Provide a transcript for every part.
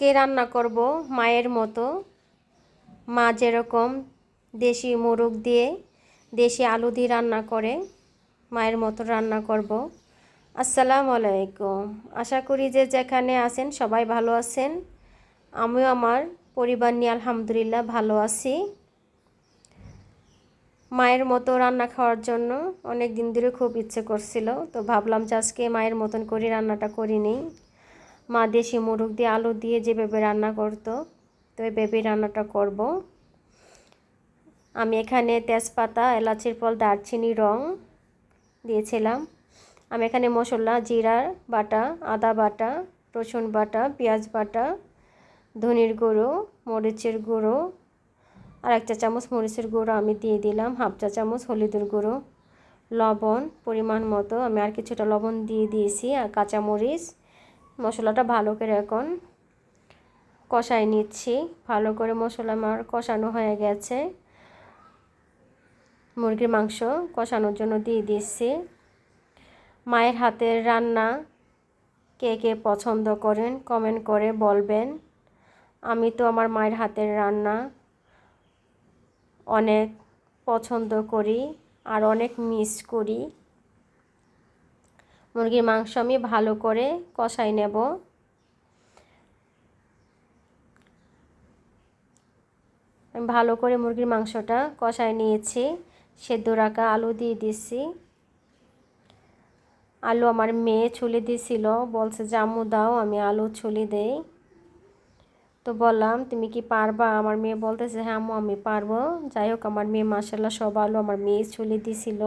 আজকে রান্না করব মায়ের মতো। মা যেরকম দেশি মোরগ দিয়ে দেশি আলু দিয়ে রান্না করে, মায়ের মতো রান্না করব। আসসালামু আলাইকুম। আশা করি যে যেখানে আছেন সবাই ভালো আছেন। আমিও আমার পরিবার নিয়ে আলহামদুলিল্লাহ ভালো আছি। মায়ের মতো রান্না খাওয়ার জন্য অনেক দিন ধরে খুব ইচ্ছে করছিল, তো ভাবলাম যে আজকে মায়ের মতন করে রান্নাটা করি করিনি মা দেশি মুরগ দিয়ে আলু দিয়ে যেভাবে রান্না করতো, তো এইভাবে রান্নাটা করব। আমি এখানে তেজপাতা, এলাচির ফল দারচিনি, রং দিয়েছিলাম। আমি এখানে মশলা জিরার বাটা, আদা বাটা, রসুন বাটা, পেঁয়াজ বাটা, ধনির গুঁড়ো, মরিচের গুঁড়ো আর এক চা চামচ মরিচের গুঁড়ো আমি দিয়ে দিলাম, হাফ চা চামচ হলুদের গুঁড়ো। লবণ পরিমাণ মতো আমি আর কিছুটা লবণ দিয়ে দিয়েছি, আর কাঁচামরিচ মশলাটা ভালো করে এখন কষাই নিচ্ছি। ভালো করে মশলা আমার কষানো হয়ে গেছে। মুরগির মাংস কষানোর জন্য দিয়ে দিচ্ছি। মায়ের হাতের রান্না কে কে পছন্দ করেন কমেন্ট করে বলবেন। আমি তো আমার মায়ের হাতের রান্না অনেক পছন্দ করি আর অনেক মিস করি। মুরগির মাংস আমি ভালো করে কষাই নেব। আমি ভালো করে মুরগির মাংসটা কষাই নিয়েছি, সেদ্ধ রাখা আলু দিয়ে দিচ্ছি আলু আমার মেয়ে ছুলে দিছিল, বলছে, জামু দাও, আমি আলু ছুলে দেই। তো বললাম, তুমি কি পারবা? আমার মেয়ে বলতেছে হ্যাঁ আমি পারব। যাই হোক, আমার মেয়ে মাসাল্লাহ সব আলু আমার মেয়ে ছুলে দিছিল।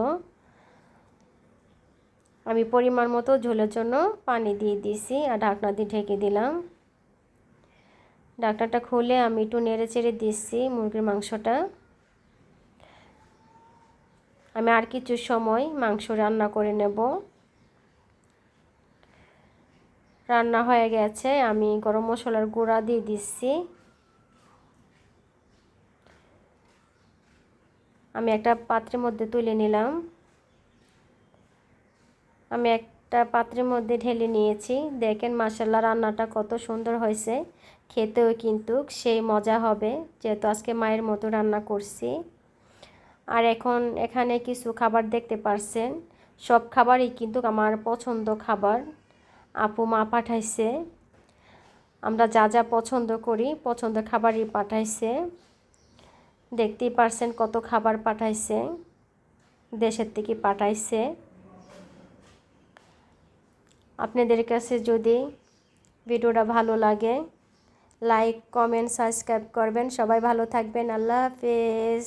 আমি পরিমাণ মতো ঝোলের জন্য পানি দিয়ে দিছি আর ঢাকনা দিয়ে ঢেকে দিলাম। ঢাকনাটা খুলে আমি একটু নেড়ে চেড়ে দিচ্ছি মুরগির মাংসটা। আমি আর কিছু সময় মাংস রান্না করে নেব। রান্না হয়ে গেছে, আমি গরম মশলার গুঁড়া দিয়ে দিচ্ছি। আমি একটা পাত্রের মধ্যে তুলে নিলাম। আমি একটা পাত্রের মধ্যে ঢেলে নিয়েছি। দেখেন মাসাল্লা রান্নাটা কত সুন্দর হয়েছে। খেতেও কিন্তু সেই মজা হবে, যেহেতু আজকে মায়ের মতো রান্না করছি। আর এখন এখানে কিছু খাবার দেখতে পারছেন। সব খাবারই কিন্তু আমার পছন্দ খাবার। আপু মা পাঠাইছে। আমরা যা যা পছন্দ করি পছন্দ খাবারই পাঠাইছে। দেখতেই পারছেন কত খাবার পাঠাইছে। দেশের থেকে পাঠাইছে। আপনাদের কাছে যদি ভিডিওটা ভালো লাগে লাইক কমেন্ট সাবস্ক্রাইব করবেন। সবাই ভালো থাকবেন। আল্লাহ হাফেজ।